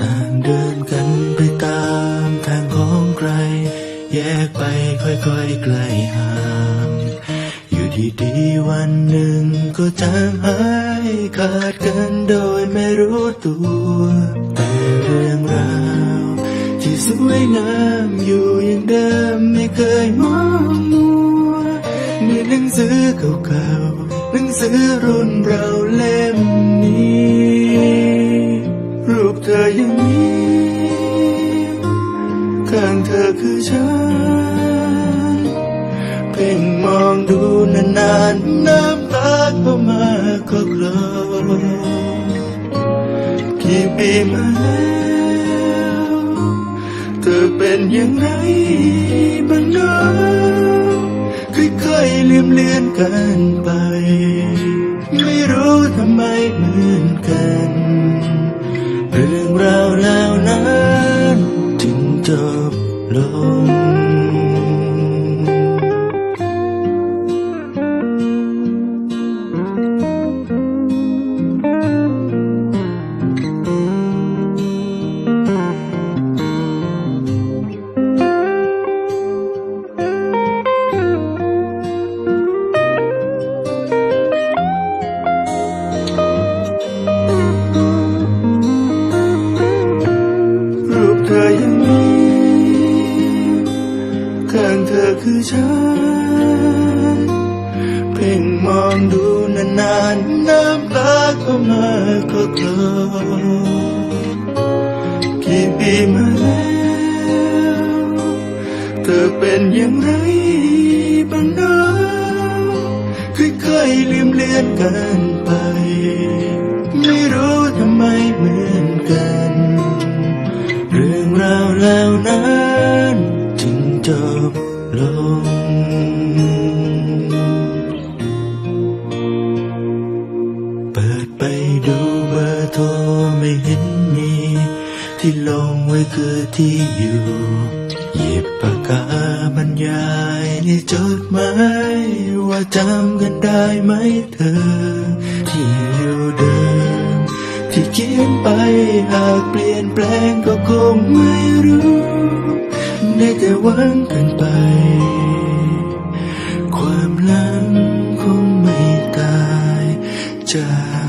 ต่างเดินกันไปตามทางของใคร แยกไปค่อยๆไกลห่างอยู่ดีๆวันหนึ่งก็จางหายขาดกันโดยไม่รู้ตัว แต่เรื่องราวที่สวยงามอยู่อย่างเดิมไม่เคยมองมัวในหนังสือเก่าๆหนังสือรุ่นเราเล่ เธอยังมีข้างเธอคือฉัน เพ่งมองดูนานๆน้ำตาก็มาก็กลอกี่ปีมาแล้วเธอเป็นอย่างไรบ้างเนาะค่อยๆเลืมเลือนกันไป ฉัน เพ่งมองดูนานๆน้ำตาก็มาก็เกลอกี่ปีมาแล้วเธอเป็นอย่างไรบ้างนะค่อยๆลืมเลือนกันไป ไม่รู้ทำไมเหมือนกัน เรื่องราวแล้วนั้นจึงจบ ไม่เห็นมี ที่ลงไว้คือที่อยู่หยิบปากกาบรรยายในจดหมายว่าจำกันได้ไหมเธอ ที่อยู่เดิมที่เขียนไปหากเปลี่ยนแปลงก็คงไม่รู้ได้แต่วังกันไป ความลังคงไม่ตายจาก